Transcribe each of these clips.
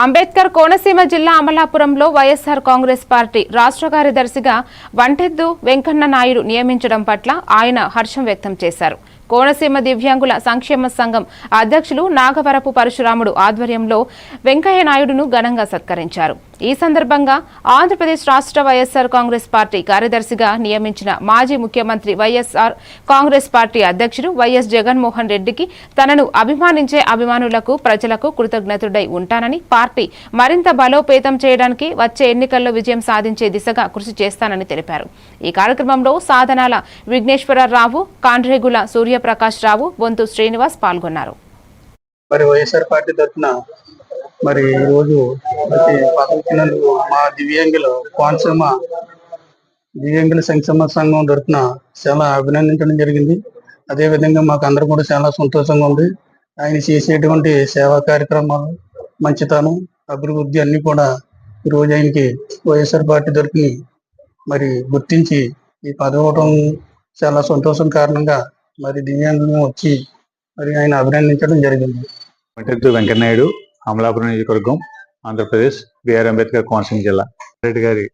అంబేద్కర్ కోనసీమ జిల్లా అమలాపురంలో వైఎస్ఆర్ కాంగ్రెస్ పార్టీ రాష్ట్ర కార్యదర్శిగా వంటెద్దు వెంకన్న నాయుడు నియమించడం పట్ల ఆయన హర్షం వ్యక్తం చేశారు. కోనసీమ దివ్యాంగుల సంక్షేమ సంఘం అధ్యక్షులు నాగవరపు పరశురాముడు ఆధ్వర్యంలో వెంకయ్య నాయుడును ఘనంగా సత్కరించారు. ఈ సందర్భంగా ఆంధ్రప్రదేశ్ రాష్ట్ర వైఎస్ఆర్ కాంగ్రెస్ పార్టీ కార్యదర్శిగా నియమించిన మాజీ ముఖ్యమంత్రి వైఎస్ఆర్ కాంగ్రెస్ పార్టీ అధ్యక్షుడు వైఎస్ జగన్మోహన్ రెడ్డికి తనను అభిమానించే అభిమానులకు ప్రజలకు కృతజ్ఞతుడై ఉంటానని పార్టీ మరింత బలోపేతం చేయడానికి వచ్చే ఎన్నికల్లో విజయం సాధించే దిశగా కృషి చేస్తానని తెలిపారు. ఈ కార్యక్రమంలో సాధనాల విఘ్నేశ్వరరావు కాండ్రేగుల సూర్యప్రకాష్ రావు బొంతు శ్రీనివాస్ పాల్గొన్నారు. మరి వైఎస్ఆర్ పార్టీ తరఫున మరి ఈరోజు ప్రతి పదవికినందుకు మా దివ్యాంగులు కోనసీమ దివ్యాంగుల సంక్షేమ సంఘం తరఫున చాలా అభినందించడం జరిగింది. అదే విధంగా మాకు అందరూ కూడా చాలా సంతోషంగా ఉంది. ఆయన చేసేటువంటి సేవా కార్యక్రమాలు మంచితనం అభివృద్ధి అన్ని కూడా ఈరోజు ఆయనకి వైఎస్ఆర్ పార్టీ తరఫున మరి గుర్తించి ఈ పదవటం చాలా సంతోషం కారణంగా మరి దివ్యాంగులు వచ్చి మరి ఆయన అభినందించడం జరిగింది. వంటెత్తు వెంకటనాయుడు అమలాపురం నియోజకవర్గం ఆంధ్రప్రదేశ్ బిఆర్ అంబేద్కర్ కోనసీమ జిల్లా. రెడ్డి గారి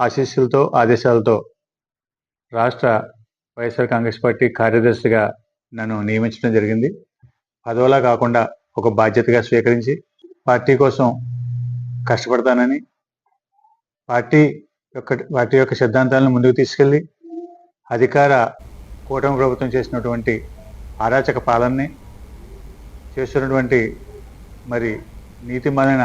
ఆశీస్సులతో ఆదేశాలతో రాష్ట్ర వైఎస్ఆర్ కాంగ్రెస్ పార్టీ కార్యదర్శిగా నన్ను నియమించడం జరిగింది. పదవలా కాకుండా ఒక బాధ్యతగా స్వీకరించి పార్టీ కోసం కష్టపడతానని పార్టీ యొక్క పార్టీ యొక్క సిద్ధాంతాలను ముందుకు తీసుకెళ్ళి అధికార కూటమి ప్రభుత్వం చేసినటువంటి అరాచక పాలనని చేస్తున్నటువంటి మరి నీతిమాలిన